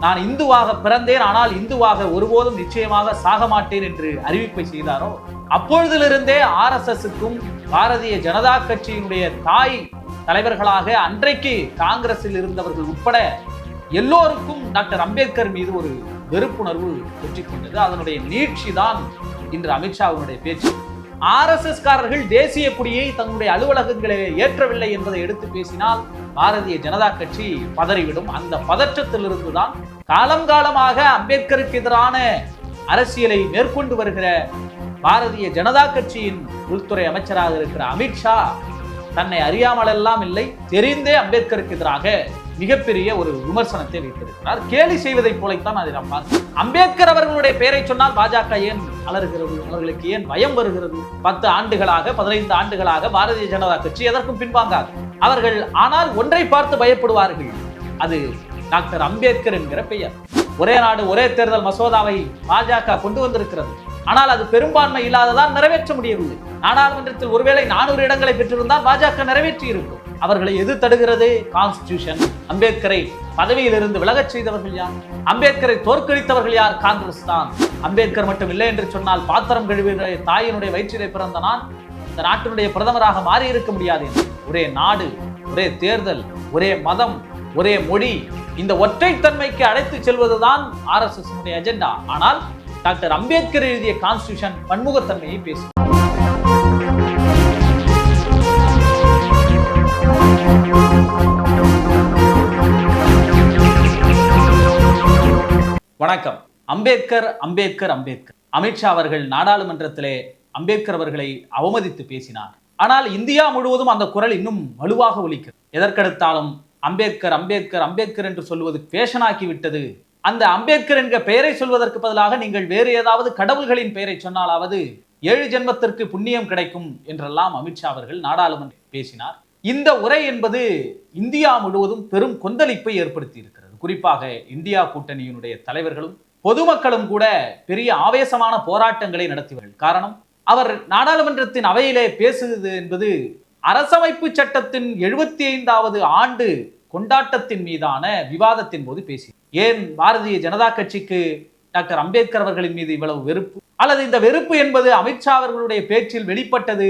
நான் இந்துவாக பிறந்தேன் ஆனால் இந்துவாக ஒருபோதும் நிச்சயமாக சாக மாட்டேன் என்று அறிவிப்பை செய்தாரோ? அப்பொழுதிலிருந்தே ஆர்எஸ்எஸ்க்கும் பாரதிய ஜனதா கட்சியினுடைய தாய் தலைவர்களாக அன்றைக்கு காங்கிரஸில் இருந்தவர்கள் உட்பட எல்லோருக்கும் டாக்டர் அம்பேத்கர் மீது ஒரு வெறுப்புணர்வு வெற்றி கொண்டது அதனுடைய நீட்சி தான் இன்று அமித்ஷாவினுடைய பேச்சு. ஆர்எஸ்எஸ் காரர்கள் தேசிய கொடியை தங்களுடைய அலுவலகங்களில் ஏற்றவில்லை என்பதை எடுத்து பேசினால் பாரதிய ஜனதா கட்சி பதறிவிடும். அந்த பதற்றத்திலிருந்து தான் காலம் காலமாக அம்பேத்கருக்கு எதிரான அரசியலை மேற்கொண்டு வருகிற பாரதிய ஜனதா கட்சியின் உள்துறை அமைச்சராக இருக்கிற அமித்ஷா தன்னை அறியாமலெல்லாம் இல்லை தெரிந்தே அம்பேத்கருக்கு எதிராக மிகப்பெரிய ஒரு விமர்சனத்தை வைத்திருக்கிறார் கேலி செய்வதைப் போலத்தான் அதை நாம் பார்க்கிறோம். அம்பேத்கர் அவர்களுடைய பெயரை சொன்னால் பாஜக ஏன் அலறுகிறது? அவர்களுக்கு ஏன் பயம் வருகிறது? பத்து ஆண்டுகளாக பதினைந்து ஆண்டுகளாக பாரதிய ஜனதா கட்சி எதற்கும் பின்வாங்காது. அவர்கள் ஆனால் ஒன்றை பார்த்து பயப்படுவார்கள். அது டாக்டர் அம்பேத்கர் என்கிற பெயர். ஒரே நாடு ஒரே தேர்தல் மசோதாவை பாஜக கொண்டு வந்திருக்கிறது. ஆனால் அது பெரும்பான்மை இல்லாததால் நிறைவேற்ற முடியவில்லை. நாடாளுமன்றத்தில் ஒருவேளை நானூறு இடங்களை பெற்றிருந்தால் பாஜக நிறைவேற்றி இருக்கும் அவர்களை எது தடுகிறது கான்ஸ்டிடியூஷன் அம்பேத்கரை பதவியிலிருந்து விலகச் செய்தவர்கள் யார்? அம்பேத்கரை தோற்கடித்தவர்கள் யார்? காங்கிரஸ் தான். அம்பேத்கர் மட்டும் இல்லை என்று சொன்னால் பாத்திரம் கழுவிய தாயினுடைய வயிற்றிலே பிறந்த நான் இந்த நாட்டினுடைய பிரதமராக மாறி இருக்க முடியாது ஒரே நாடு ஒரே தேர்தல் ஒரே மதம் ஒரே மொழி இந்த ஒற்றைத்தன்மைக்கு அழைத்து செல்வதுதான் ஆர்எஸ்எஸ் அஜெண்டா ஆனால் டாக்டர் அம்பேத்கர் எழுதிய கான்ஸ்டியூஷன் பன்முகத்தன்மையை பேசும். வணக்கம். அம்பேத்கர் அம்பேத்கர் அம்பேத்கர். அமித்ஷா அவர்கள் நாடாளுமன்றத்திலே அம்பேத்கர் அவர்களை அவமதித்து பேசினார். ஆனால் இந்தியா முழுவதும் அந்த குரல் இன்னும் வலுவாக ஒலிக்கிறது. எதற்கெடுத்தாலும் அம்பேத்கர் அம்பேத்கர் அம்பேத்கர் என்று சொல்வது பேஷனாக்கி விட்டது அந்த அம்பேத்கர் என்கிற பெயரை சொல்வதற்கு பதிலாக நீங்கள் வேறு ஏதாவது கடவுள்களின் பெயரை சொன்னாலாவது ஏழு ஜென்மத்திற்கு புண்ணியம் கிடைக்கும் என்றெல்லாம் அமித்ஷா அவர்கள் நாடாளுமன்றம் பேசினார். இந்த உரை என்பது இந்தியா முழுவதும் பெரும் கொந்தளிப்பை ஏற்படுத்தி இருக்கிறது குறிப்பாக இந்தியா கூட்டணியினுடைய தலைவர்களும் பொதுமக்களும் கூட பெரிய ஆவேசமான போராட்டங்களை நடத்தியவர்கள். காரணம் அவர் நாடாளுமன்றத்தின் அவையிலே பேசுவது என்பது அரசமைப்பு சட்டத்தின் எழுபத்தி ஐந்தாவது ஆண்டு கொண்டாட்டத்தின் மீதான விவாதத்தின் போது பேசி ஏன் பாரதிய ஜனதா கட்சிக்கு டாக்டர் அம்பேத்கர் அவர்களின் மீது இவ்வளவு வெறுப்பு? அல்லது இந்த வெறுப்பு என்பது அமித்ஷா அவர்களுடைய பேச்சில் வெளிப்பட்டது?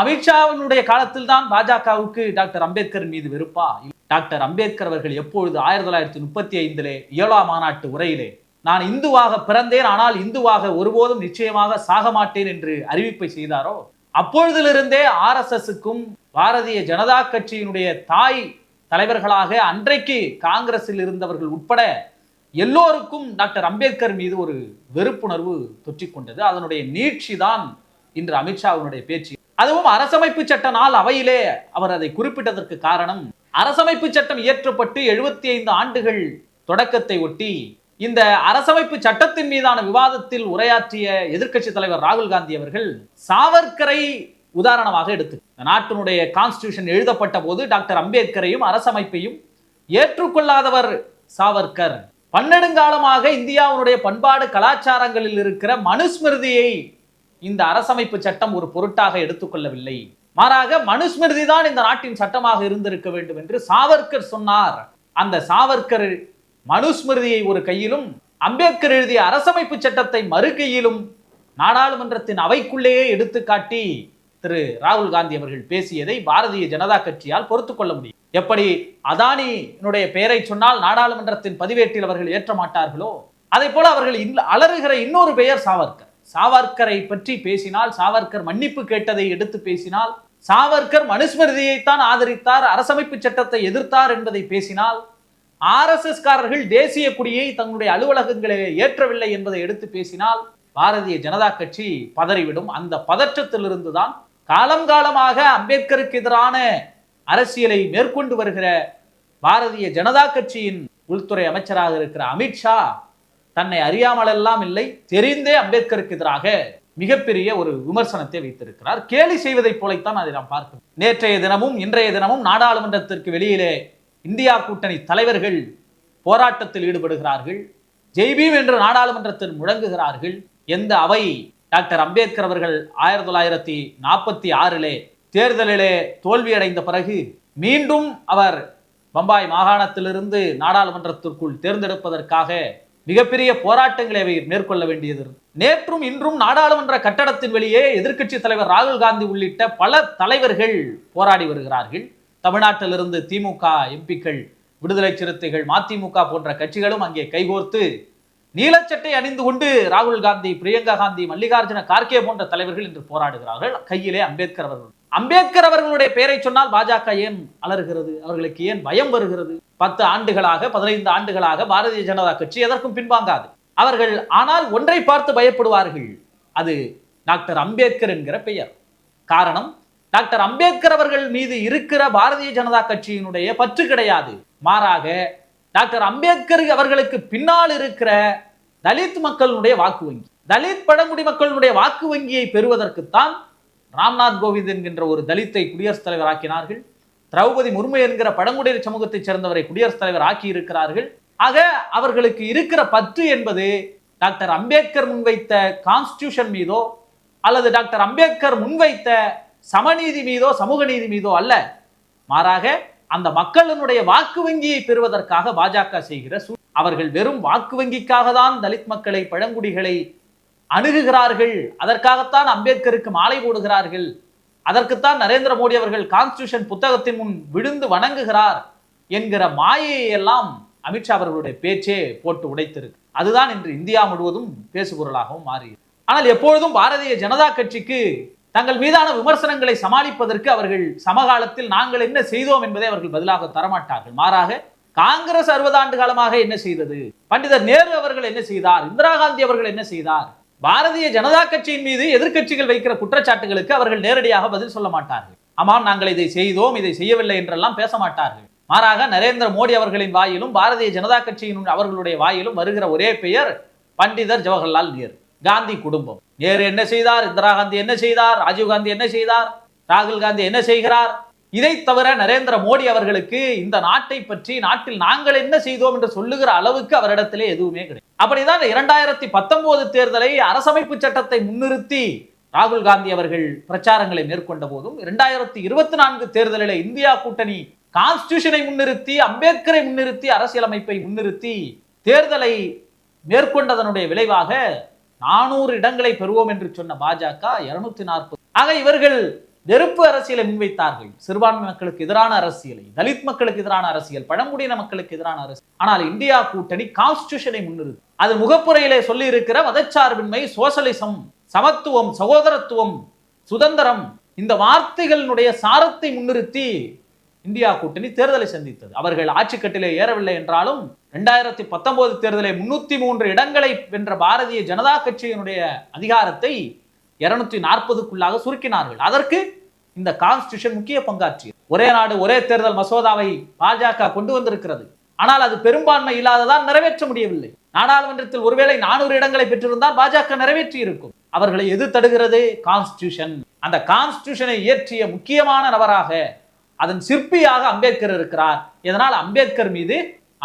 அமித்ஷாவினுடைய காலத்தில் தான் பாஜகவுக்கு டாக்டர் அம்பேத்கர் மீது வெறுப்பா? டாக்டர் அம்பேத்கர் அவர்கள் எப்பொழுது ஆயிரத்தி தொள்ளாயிரத்தி முப்பத்தி ஐந்திலே ஏழாம் மாநாட்டு உரையிலே நான் இந்துவாக பிறந்தேன் ஆனால் இந்துவாக ஒருபோதும் நிச்சயமாக சாக மாட்டேன் என்று அறிவிப்பை செய்தாரோ? அப்பொழுதிலிருந்தே ஆர்எஸ்எஸ்க்கும் பாரதிய ஜனதா கட்சியினுடைய தாய் தலைவர்களாக அன்றைக்கு காங்கிரஸில் இருந்தவர்கள் உட்பட எல்லோருக்கும் டாக்டர் அம்பேத்கர் மீது ஒரு வெறுப்புணர்வு தொற்றிக்கொண்டது. அதனுடைய நீட்சி தான் இன்று அமித்ஷாவினுடைய பேச்சு. அதுவும் அரசமைப்பு சட்ட நாள் அவையிலே அவர் அதை குறிப்பிட்டதற்கு காரணம் அரசமைப்பு சட்டம் இயற்றப்பட்டு எழுபத்தி ஐந்து ஆண்டுகள் தொடக்கத்தை ஒட்டி இந்த அரசமைப்பு சட்டத்தின் மீதான விவாதத்தில் உரையாற்றிய எதிர்க்கட்சி தலைவர் ராகுல் காந்தி அவர்கள் சாவர்கரை உதாரணமாக எடுத்து. நாட்டினுடைய கான்ஸ்டியூஷன் எழுதப்பட்ட போது டாக்டர் அம்பேத்கரையும் அரசமைப்பையும் ஏற்றுக்கொள்ளாதவர் சாவர்கர். பன்னெடுங்காலமாக இந்தியாவுடைய பண்பாடு கலாச்சாரங்களில் இருக்கிற மனுஸ்மிருதியை இந்த அரசமைப்பு சட்டம் ஒரு பொருட்டாக எடுத்துக்கொள்ளவில்லை. மாறாக மனுஸ்மிருதி தான் இந்த நாட்டின் சட்டமாக இருந்திருக்க வேண்டும் என்று சாவர்கர் சொன்னார். அந்த சாவர்கர் மனுஸ்மிருதியை ஒரு கையிலும் அம்பேத்கர் எழுதிய அரசமைப்பு சட்டத்தை மறு கையிலும் நாடாளுமன்றத்தின் அவைக்குள்ளேயே எடுத்துக்காட்டி திரு ராகுல் காந்தி அவர்கள் பேசியதை பாரதிய ஜனதா கட்சியால் பொறுத்துக்கொள்ள முடியும். எப்படி அதானியினுடைய பெயரை சொன்னால் நாடாளுமன்றத்தின் பதிவேட்டில் அவர்கள் ஏற்ற மாட்டார்களோ? அதே போல அவர்கள் இன்- அலறுகிற இன்னொரு பெயர் சாவர்கர். சாவர்கரை பற்றி பேசினால் சாவர்கர் மன்னிப்பு கேட்டதை எடுத்து பேசினால் சாவர்கர் மனுஸ்மிருதியைத்தான் ஆதரித்தார் அரசமைப்பு சட்டத்தை எதிர்த்தார் என்பதை பேசினால் ஆர்எஸ்எஸ் காரர்கள் தேசிய கொடியை தங்களுடைய அலுவலகங்களிலே ஏற்றவில்லை என்பதை எடுத்து பேசினால் பாரதிய ஜனதா கட்சி பதறிவிடும். அந்த பதற்றத்திலிருந்து தான் காலம் காலமாக அம்பேத்கருக்கு எதிரான அரசியலை மேற்கொண்டு வருகிற பாரதிய ஜனதா கட்சியின் உள்துறை அமைச்சராக இருக்கிற அமித்ஷா தன்னை அறியாமலெல்லாம் இல்லை தெரிந்தே அம்பேத்கருக்கு எதிராக மிகப்பெரிய ஒரு விமர்சனத்தை வைத்திருக்கிறார். கேலி செய்வதைப் போலத்தான் அதை நாம் பார்க்கிறோம் நேற்றைய தினமும் இன்றைய தினமும் நாடாளுமன்றத்திற்கு வெளியிலே இந்தியா கூட்டணி தலைவர்கள் போராட்டத்தில் ஈடுபடுகிறார்கள். ஜெய்பீம் என்று நாடாளுமன்றத்தில் முழங்குகிறார்கள். எந்த அவை டாக்டர் அம்பேத்கர் அவர்கள் ஆயிரத்தி தொள்ளாயிரத்தி நாற்பத்தி ஆறிலே தேர்தலிலே தோல்வியடைந்த பிறகு மீண்டும் அவர் பம்பாய் மாகாணத்திலிருந்து நாடாளுமன்றத்திற்குள் தேர்ந்தெடுப்பதற்காக மிகப்பெரிய போராட்டங்களை அவை மேற்கொள்ள வேண்டியது. நேற்றும் இன்றும் நாடாளுமன்ற கட்டடத்தின் வெளியே எதிர்க்கட்சி தலைவர் ராகுல் காந்தி உள்ளிட்ட பல தலைவர்கள் போராடி வருகிறார்கள். தமிழ்நாட்டிலிருந்து திமுக எம்பிக்கள் விடுதலை சிறுத்தைகள் மதிமுக போன்ற கட்சிகளும் அங்கே கைகோர்த்து நீலச்சட்டை அணிந்து கொண்டு ராகுல் காந்தி பிரியங்கா காந்தி மல்லிகார்ஜுன கார்கே போன்ற தலைவர்கள் இன்று போராடுகிறார்கள். கையிலே அம்பேத்கர் அவர்கள். அம்பேத்கர் அவர்களுடைய பெயரை சொன்னால் பாஜக ஏன் அலறுகிறது? அவர்களுக்கு ஏன் பயம் வருகிறது? பத்து ஆண்டுகளாக பதினைந்து ஆண்டுகளாக பாரதிய ஜனதா கட்சி எதற்கும் பின்வாங்காது. அவர்கள் ஆனால் ஒன்றை பார்த்து பயப்படுவார்கள். அது டாக்டர் அம்பேத்கர் என்கிற பெயர். காரணம் டாக்டர் அம்பேத்கர் அவர்கள் மீது இருக்கிற பாரதிய ஜனதா கட்சியினுடைய பற்று கிடையாது. மாறாக டாக்டர் அம்பேத்கர் அவர்களுக்கு பின்னால் இருக்கிற தலித் மக்களுடைய வாக்கு வங்கி தலித் பழங்குடி மக்களுடைய வாக்கு வங்கியை பெறுவதற்குத்தான் ராம்நாத் கோவிந்த் என்கின்ற ஒரு தலித்தை குடியரசுத் தலைவர் ஆக்கினார்கள். திரௌபதி முர்மு என்கிற பழங்குடியினர் சமூகத்தைச் சேர்ந்தவரை குடியரசுத் தலைவர் ஆக்கி இருக்கிறார்கள். ஆக அவர்களுக்கு இருக்கிற பற்று என்பது டாக்டர் அம்பேத்கர் முன்வைத்த கான்ஸ்டியூஷன் மீதோ அல்லது டாக்டர் அம்பேத்கர் முன்வைத்த சமநீதி மீதோ சமூக நீதி மீதோ அல்ல. மாறாக அந்த மக்களினுடைய வாக்கு வங்கியை பெறுவதற்காக பாஜக செய்கிற அவர்கள் வெறும் வாக்கு வங்கிக்காக தான் தலித் மக்களை பழங்குடிகளை அணுகுகிறார்கள். அதற்காகத்தான் அம்பேத்கருக்கு மாலை போடுகிறார்கள். அதற்குத்தான் நரேந்திர மோடி அவர்கள் கான்ஸ்டியூஷன் புத்தகத்தின் முன் விழுந்து வணங்குகிறார் என்கிற மாயையை எல்லாம் அமித்ஷா அவர்களுடைய பேச்சே போட்டு உடைத்திருக்கு. அதுதான் இன்று இந்தியா முழுவதும் பேசுபொருளாகவும் மாறியது ஆனால் எப்பொழுதும் பாரதிய ஜனதா கட்சிக்கு தங்கள் மீதான விமர்சனங்களை சமாளிப்பதற்கு அவர்கள் சமகாலத்தில் நாங்கள் என்ன செய்தோம் என்பதை அவர்கள் பதிலாக தரமாட்டார்கள். மாறாக காங்கிரஸ் அறுபது ஆண்டு காலமாக என்ன செய்தது? பண்டிதர் நேரு அவர்கள் என்ன செய்தார்? இந்திரா காந்தி அவர்கள் என்ன செய்தார்? பாரதிய ஜனதா கட்சியின் மீது எதிர்க்கட்சிகள் வைக்கிற குற்றச்சாட்டுகளுக்கு அவர்கள் நேரடியாக பதில் சொல்ல மாட்டார்கள். ஆமாம் நாங்கள் இதை செய்தோம் இதை செய்யவில்லை என்றெல்லாம் பேச மாட்டார்கள். மாறாக நரேந்திர மோடி அவர்களின் வாயிலும் பாரதிய ஜனதா கட்சியின் அவர்களுடைய வாயிலும் வருகிற ஒரே பெயர் பண்டிதர் ஜவஹர்லால் நேரு. காந்தி குடும்பம். நேரு என்ன செய்தார்? இந்திரா காந்தி என்ன செய்தார்? ராஜீவ் காந்தி என்ன செய்தார்? ராகுல் காந்தி என்ன செய்கிறார்? இதை தவிர நரேந்திர மோடி அவர்களுக்கு இந்த நாட்டை பற்றி நாட்டில் நாங்கள் என்ன செய்தோம் என்று சொல்லுகிற அளவுக்கு அவரிடத்திலே எதுவுமே கிடையாது. அப்படிதான் இரண்டாயிரத்தி பத்தொன்பது தேர்தலை அரசமைப்பு சட்டத்தை முன்னிறுத்தி ராகுல் காந்தி அவர்கள் பிரச்சாரங்களை மேற்கொண்ட போதும் இரண்டாயிரத்தி இருபத்தி நான்கு தேர்தலில் இந்தியா கூட்டணி கான்ஸ்டியூஷனை முன்னிறுத்தி அம்பேத்கரை முன்னிறுத்தி அரசியலமைப்பை முன்னிறுத்தி தேர்தலை மேற்கொண்டதனுடைய விளைவாக நானூறு இடங்களை பெறுவோம் என்று சொன்ன பாஜக இருநூத்தி நாற்பது ஆக இவர்கள் வெறுப்பு அரசியலை முன்வைத்தார்கள். சிறுபான்மை மக்களுக்கு எதிரான அரசியலை தலித் மக்களுக்கு எதிரான அரசியல் பழங்குடியின மக்களுக்கு எதிரான அரசியல். ஆனால் இந்தியா கூட்டணி கான்ஸ்டியூஷனை முன்னிறுத்தி அது முகப்புரையிலே சொல்லி இருக்கிற மதச்சார்பின்மை சோசலிசம் சமத்துவம் சகோதரத்துவம் சுதந்திரம் இந்த வார்த்தைகளினுடைய சாரத்தை முன்னிறுத்தி இந்தியா கூட்டணி தேர்தலை சந்தித்தது. அவர்கள் ஆட்சிக்கட்டிலே ஏறவில்லை என்றாலும் இரண்டாயிரத்தி பத்தொன்பது தேர்தலில் முன்னூத்தி மூன்று இடங்களை வென்ற பாரதிய ஜனதா கட்சியினுடைய அதிகாரத்தை இருநூத்தி நாற்பதுக்குள்ளாக சுருக்கினார்கள். அதற்கு இந்த கான்ஸ்டியூஷன் முக்கிய பங்காற்றியது ஒரே நாடு ஒரே தேர்தல் மசோதாவை பாஜக கொண்டு வந்திருக்கிறது. ஆனால் அது பெரும்பான்மை இல்லாததால் நிறைவேற்ற முடியவில்லை. நாடாளுமன்றத்தில் ஒருவேளை நானூறு இடங்களை பெற்றிருந்தால் பாஜக நிறைவேற்றி இருக்கும் அவர்களை எது தடுகிறது கான்ஸ்டியூஷன் அந்த கான்ஸ்டியூஷனை இயற்றிய முக்கியமான நபராக அதன் சிற்பியாக அம்பேத்கர் இருக்கிறார். இதனால் அம்பேத்கர் மீது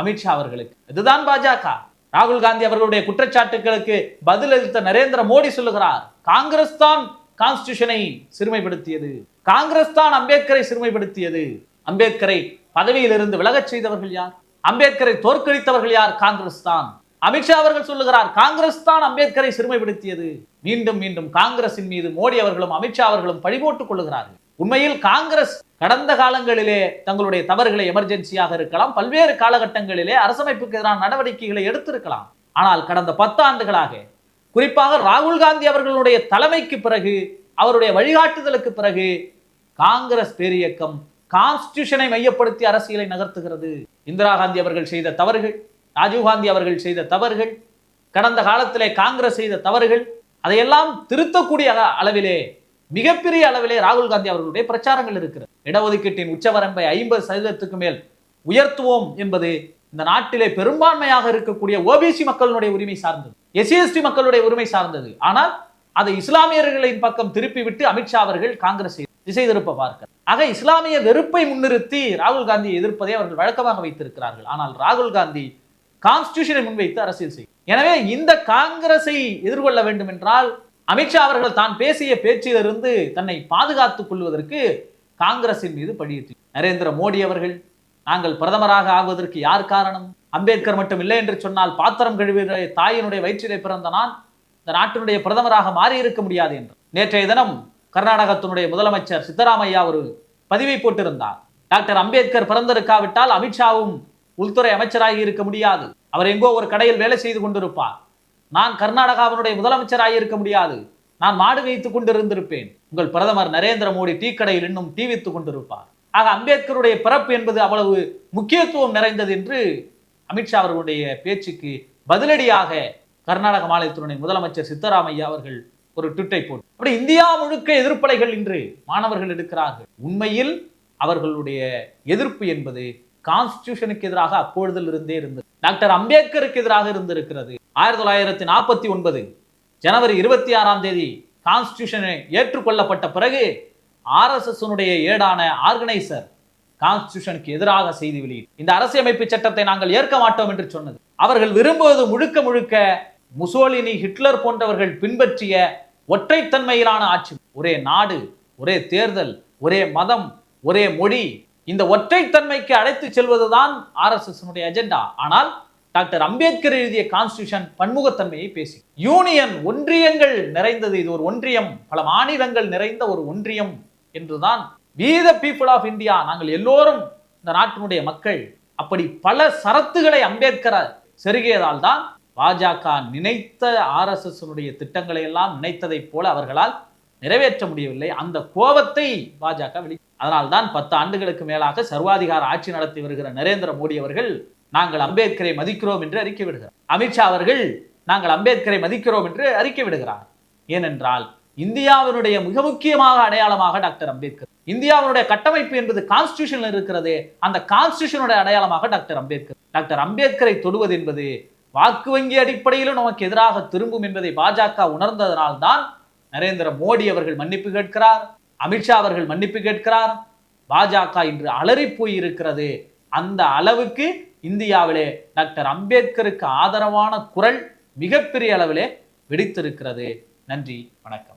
அமித்ஷா அவர்களுக்கு. இதுதான் பாஜக. ராகுல் காந்தி அவர்களுடைய குற்றச்சாட்டுகளுக்கு பதிலளித்த நரேந்திர மோடி சொல்லுகிறார் காங்கிரஸ் தான் கான்ஸ்டியூஷனை சிறுமைப்படுத்தியது. காங்கிரஸ் தான் அம்பேத்கரை சிறுமைப்படுத்தியது. அம்பேத்கரை பதவியிலிருந்து விலகச் செய்தவர்கள் யார்? அம்பேத்கரை தோற்கடித்தவர்கள் யார்? காங்கிரஸ் தான். அமித்ஷா அவர்கள் சொல்லுகிறார் காங்கிரஸ் தான் அம்பேத்கரை சிறுமைப்படுத்தியது. மீண்டும் மீண்டும் காங்கிரசின் மீது மோடி அவர்களும் அமித்ஷா அவர்களும் பழிபோட்டுக் கொள்ளுகிறார்கள். உண்மையில் காங்கிரஸ் கடந்த காலங்களிலே தங்களுடைய தவறுகளை எமர்ஜென்சியாக இருக்கலாம் பல்வேறு காலகட்டங்களிலே அரசமைப்புக்கு எதிரான நடவடிக்கைகளை எடுத்திருக்கலாம். ஆனால் கடந்த பத்து ஆண்டுகளாக குறிப்பாக ராகுல் காந்தி அவர்களுடைய தலைமைக்கு பிறகு அவருடைய வழிகாட்டுதலுக்கு பிறகு காங்கிரஸ் பேரியக்கம் கான்ஸ்டியூஷனை மையப்படுத்தி அரசியலை நகர்த்துகிறது. இந்திரா காந்தி அவர்கள் செய்த தவறுகள் ராஜீவ் காந்தி அவர்கள் செய்த தவறுகள் கடந்த காலத்திலே காங்கிரஸ் செய்த தவறுகள் அதையெல்லாம் திருத்தக்கூடிய அளவிலே மிகப்பெரிய அளவிலே ராகுல் காந்தி அவர்களுடைய பிரச்சாரங்கள் இருக்கிறது. இடஒதுக்கீட்டின் உச்சவரம்பை ஐம்பது சதவீதத்துக்கு மேல் உயர்த்துவோம் என்பது இந்த நாட்டிலே பெரும்பான்மையாக இருக்கக்கூடிய ஓபிசி மக்களுடைய உரிமை சார்ந்தது. எஸ்சிஎஸ்டி மக்களுடைய உரிமை சார்ந்தது. ஆனால் அதை இஸ்லாமியர்களின் பக்கம் திருப்பி விட்டு அமித்ஷா அவர்கள் காங்கிரஸ் திசை திருப்ப பார்க்க. ஆக இஸ்லாமிய வெறுப்பை முன்னிறுத்தி ராகுல் காந்தியை எதிர்ப்பதை அவர்கள் வழக்கமாக வைத்திருக்கிறார்கள். ஆனால் ராகுல் காந்தி கான்ஸ்டியூஷனை முன்வைத்து அரசியல் செய்யும் எனவே இந்த காங்கிரஸை எதிர்கொள்ள வேண்டும் என்றால் அமித்ஷா அவர்கள் தான் பேசிய பேச்சிலிருந்து தன்னை பாதுகாத்துக் கொள்வதற்கு காங்கிரசின் மீது பழியிட்டு. நரேந்திர மோடி அவர்கள் நாங்கள் பிரதமராக ஆவதற்கு யார் காரணம்? அம்பேத்கர் மட்டும் இல்லை என்று சொன்னால் பாத்திரம் கழுவிய தாயினுடைய வயிற்றிலே பிறந்த நான் இந்த நாட்டினுடைய பிரதமராக மாறியிருக்க முடியாது என்று. நேற்றைய தினம் கர்நாடகத்தினுடைய முதலமைச்சர் சித்தராமையா ஒரு பதிவை போட்டிருந்தார். டாக்டர் அம்பேத்கர் பிறந்திருக்காவிட்டால் அமித்ஷாவும் உள்துறை அமைச்சராகி இருக்க முடியாது. அவர் எங்கோ ஒரு கடையில் வேலை செய்து கொண்டிருப்பார். நான் கர்நாடகாவினுடைய முதலமைச்சராக இருக்க முடியாது. நான் மாடு வைத்துக் கொண்டிருந்திருப்பேன். உங்கள் பிரதமர் நரேந்திர மோடி டீ கடையில் இன்னும் டீ வைத்துக் கொண்டிருப்பார். ஆக அம்பேத்கருடைய பிறப்பு என்பது அவ்வளவு முக்கியத்துவம் நிறைந்தது என்று அமித்ஷா அவர்களுடைய பேச்சுக்கு பதிலடியாக கர்நாடக மாநிலத்தினுடைய முதலமைச்சர் சித்தராமையா அவர்கள் ஒரு ட்விட்டை போட்டு அப்படி இந்தியா முழுக்க எதிர்ப்பலைகள் இன்று மாணவர்கள் எடுக்கிறார்கள். உண்மையில் அவர்களுடைய எதிர்ப்பு என்பது கான்ஸ்டியூஷனுக்கு எதிராக அப்பொழுதில் இருந்தே இருந்தது. டாக்டர் அம்பேத்கருக்கு எதிராக இருந்திருக்கிறது. ஆயிரத்தி தொள்ளாயிரத்தி நாற்பத்தி ஒன்பது ஜனவரி இருபத்தி ஆறாம் தேதி கான்ஸ்டியூஷனை ஏற்றுக்கொள்ளப்பட்ட பிறகு ஆர்எஸ்எஸ்னுடைய ஏடான ஆர்கனைசர் கான்ஸ்டியூஷனுக்கு எதிராக செய்தி வெளியிட்டு இந்த அரசியமைப்பு சட்டத்தை நாங்கள் ஏற்க மாட்டோம் என்று சொன்னது. அவர்கள் விரும்புவது முழுக்க முழுக்க முசோலினி ஹிட்லர் போன்றவர்கள் பின்பற்றிய ஒற்றைத்தன்மையிலான ஆட்சி. ஒரே நாடு ஒரே தேர்தல் ஒரே மதம் ஒரே மொழி இந்த ஒற்றைத்தன்மைக்கு அழைத்து செல்வதுதான் ஆர்எஸ்எஸ்னுடைய அஜெண்டா. ஆனால் டாக்டர் அம்பேத்கர் எழுதிய கான்ஸ்டியூஷன் பன்முகத்தன்மையை பேசி யூனியன் ஒன்றியங்கள் நிறைந்தது இது ஒரு ஒன்றியம். பல மாநிலங்கள் நிறைந்த ஒரு ஒன்றியம் என்றுதான். We the people of India நாங்கள் எல்லோரும் இந்த நாட்டினுடைய மக்கள். அப்படி பல சரத்துகளை அம்பேத்கர் செருகியதால் தான் பாஜக நினைத்த ஆர்எஸ்எஸ்னுடைய திட்டங்களை எல்லாம் நினைத்ததைப் போல அவர்களால் நிறைவேற்ற முடியவில்லை. அந்த கோபத்தை பாஜக வெளி அதனால்தான் பத்து ஆண்டுகளுக்கு மேலாக சர்வாதிகார ஆட்சி நடத்தி வருகிற நரேந்திர மோடி அவர்கள் நாங்கள் அம்பேத்கரை மதிக்கிறோம் என்று அறிக்கை விடுகிறார். அமித்ஷா அவர்கள் நாங்கள் அம்பேத்கரை மதிக்கிறோம் என்று அறிக்கை விடுகிறார். ஏனென்றால் இந்தியாவினுடைய மிக முக்கியமாக அடையாளமாக டாக்டர் அம்பேத்கர் இந்தியாவினுடைய கட்டமைப்பு என்பது கான்ஸ்டியூஷன் இருக்கிறது அந்த கான்ஸ்டியூஷனுடைய அடையாளமாக டாக்டர் அம்பேத்கர் டாக்டர் அம்பேத்கரை தொடுவது என்பது வாக்கு வங்கி அடிப்படையிலும் நமக்கு எதிராக திரும்பும் என்பதை பாஜக உணர்ந்ததனால்தான் நரேந்திர மோடி அவர்கள் மன்னிப்பு கேட்கிறார் அமித்ஷா அவர்கள் மன்னிப்பு கேட்கிறார். பாஜக இன்று அலறி போய் இருக்கிறது. அந்த அளவுக்கு இந்தியாவிலே டாக்டர் அம்பேத்கருக்கு ஆதரவான குரல் மிகப்பெரிய அளவிலே வெடித்திருக்கிறது. நன்றி வணக்கம்.